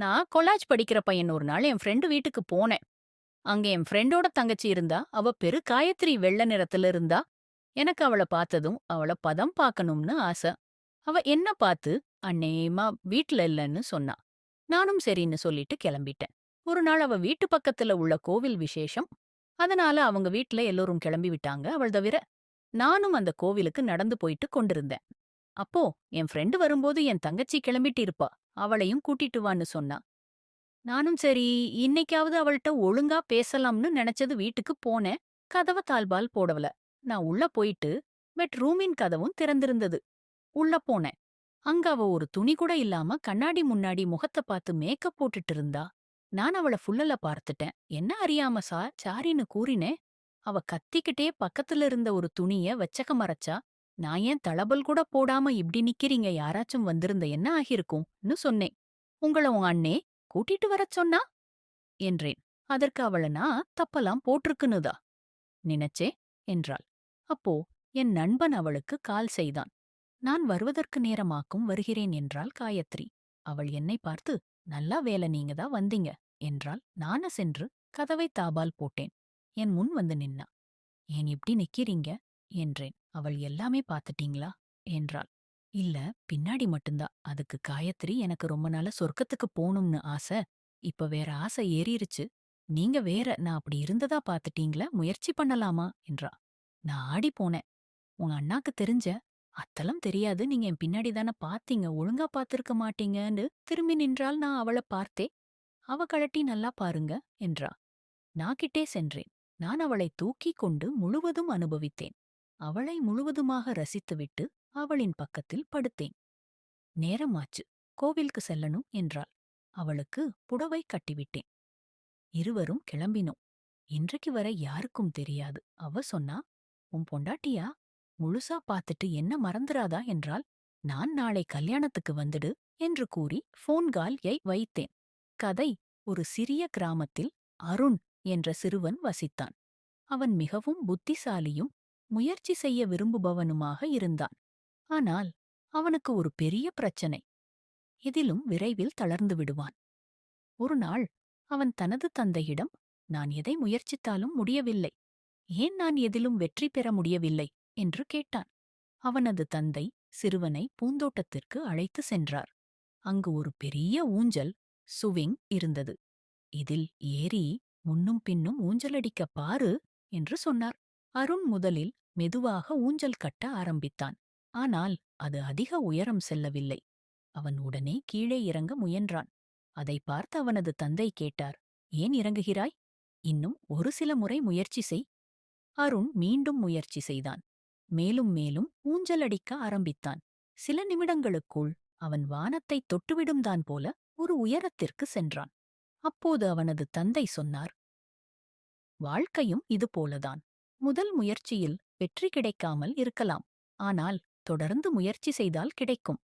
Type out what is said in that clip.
நான் கொலாஜ் படிக்கிற பையன் ஒரு நாள் என் ஃப்ரெண்டு வீட்டுக்கு போனேன். அங்க என் ஃப்ரெண்டோட தங்கச்சி இருந்தா அவ பெரு காயத்ரி வெள்ளை நிறத்துல இருந்தா எனக்கு அவள பார்த்ததும் அவள பதம் பார்க்கணும்னு ஆசை. அவ என்ன பார்த்து அண்ணேமா வீட்ல இல்லைன்னு சொன்னா. நானும் சரின்னு சொல்லிட்டு கிளம்பிட்டேன். ஒரு நாள் அவ வீட்டு பக்கத்துல உள்ள கோவில் விசேஷம். அதனால அவங்க வீட்ல எல்லோரும் கிளம்பி விட்டாங்க அவள் தவிர நானும் அந்த கோவிலுக்கு நடந்து போயிட்டு கொண்டிருந்தேன். அப்போ என் ஃப்ரெண்டு வரும்போது என் தங்கச்சி கிளம்பிட்டு இருப்பா. அவளையும் கூட்டிட்டு வான்னு சொன்னா. நானும் சரி இன்னைக்காவது அவள்கிட்ட ஒழுங்கா பேசலாம்னு நினைச்சது வீட்டுக்கு போனேன். கதவ தாழ்பால் போடவல. நான் உள்ள போயிட்டு பெட் ரூமின் கதவும் திறந்திருந்தது. உள்ள போனேன். அங்க அவ ஒரு துணி கூட இல்லாம கண்ணாடி முன்னாடி முகத்தை பார்த்து மேக்கப் போட்டுட்டு இருந்தா. நான் அவள ஃபுல்லல பார்த்துட்டேன். என்ன அறியாம சா சாரின்னு கூறினேன். அவ கத்திக்கிட்டே பக்கத்துல இருந்த ஒரு துணிய வச்சக்க மறைச்சா. நான் ஏன் தளபல் கூட போடாம இப்படி நிக்கிறீங்க? யாராச்சும் வந்திருந்த என்ன ஆகிருக்கும்னு சொன்னேன். உங்கள உன் அண்ணே கூட்டிட்டு வரச் சொன்னா? என்றேன். அதற்கு அவளனா தப்பெல்லாம் தப்பலாம் போட்டிருக்குன்னுதா? நினைச்சே என்றாள். அப்போ என் நண்பன் அவளுக்கு கால் செய்தான். நான் வருவதற்கு நேரமாக்கும் வருகிறேன் என்றாள் காயத்ரி. அவள் என்னை பார்த்து நல்லா வேலை நீங்க தான் வந்தீங்க என்றால் நான சென்று கதவை தாபால் போட்டேன். என் முன் வந்து நின்னா. ஏன் இப்படி நிக்கிறீங்க? என்றேன். அவள் எல்லாமே பார்த்துட்டீங்களா? என்றாள். இல்ல பின்னாடி மட்டும்தான் அதுக்கு காயத்ரி எனக்கு ரொம்ப நாள சொர்க்கத்துக்கு போணும்னு ஆசை. இப்ப வேற ஆசை ஏறிருச்சு. நீங்க வேற நான் அப்படி இருந்ததா பாத்துட்டீங்களா முயற்சி பண்ணலாமா? என்றா நான் ஆடி போனேன். உங்க அண்ணாக்கு தெரிஞ்ச. அத்தலம் தெரியாது. நீங்க என் பின்னாடி தானே பாத்தீங்க ஒழுங்கா பாத்திருக்க மாட்டீங்கன்னு திரும்பி நின்றால் நான் அவளை பார்த்தே. அவ கழட்டி நல்லா பாருங்க என்றா நான் கிட்டே சென்றேன். நான் அவளை தூக்கிக் கொண்டு முழுவதும் அனுபவித்தேன். அவளை முழுவதுமாக ரசித்துவிட்டு அவளின் பக்கத்தில் படுத்தேன். நேரமாச்சு கோவிலுக்கு செல்லணும் என்றாள். அவளுக்கு புடவை கட்டிவிட்டேன். இருவரும் கிளம்பினோம். இன்றைக்கு வரை யாருக்கும் தெரியாது. அவ சொன்னா உன் பொண்டாட்டியா? முழுசா பார்த்துட்டு என்ன மறந்துராதா என்றால் நான் நாளை கல்யாணத்துக்கு வந்துடு என்று கூறி ஃபோன்கால்யை வைத்தேன். கதை ஒரு சிறிய கிராமத்தில் அருண் என்ற சிறுவன் வசித்தான். அவன் மிகவும் புத்திசாலியும் முயற்சி செய்ய விரும்புபவனுமாக இருந்தான். ஆனால் அவனுக்கு ஒரு பெரிய பிரச்சனை. இதிலும் விரைவில் தளர்ந்து விடுவான். ஒரு நாள் அவன் தனது தந்தையிடம் நான் எதை முயற்சித்தாலும் முடியவில்லை. ஏன் நான் எதிலும் வெற்றி பெற முடியவில்லை? என்று கேட்டான். அவனது தந்தை சிறுவனை பூந்தோட்டத்திற்கு அழைத்து சென்றார். அங்கு ஒரு பெரிய ஊஞ்சல் சுவிங் இருந்தது. இதில் ஏறி முன்னும் பின்னும் ஊஞ்சலடிக்க பாரு என்று சொன்னார். அருண் முதலில் மெதுவாக ஊஞ்சல் கட்ட ஆரம்பித்தான். ஆனால் அது அதிக உயரம் செல்லவில்லை. அவன் உடனே கீழே இறங்க முயன்றான். அதை பார்த்து அவனது தந்தை கேட்டார் ஏன் இறங்குகிறாய்? இன்னும் ஒரு சில முறை முயற்சி செய். அருண் மீண்டும் முயற்சி செய்தான். மேலும் மேலும் ஊஞ்சலடிக்க ஆரம்பித்தான். சில நிமிடங்களுக்குள் அவன் வானத்தை தொட்டுவிடும்தான் போல ஒரு உயரத்திற்கு சென்றான். அப்போது அவனது தந்தை சொன்னார் வாழ்க்கையும் இது போலதான். முதல் முயற்சியில் வெற்றி கிடைக்காமல் இருக்கலாம். ஆனால் தொடர்ந்து முயற்சி செய்தால் கிடைக்கும்.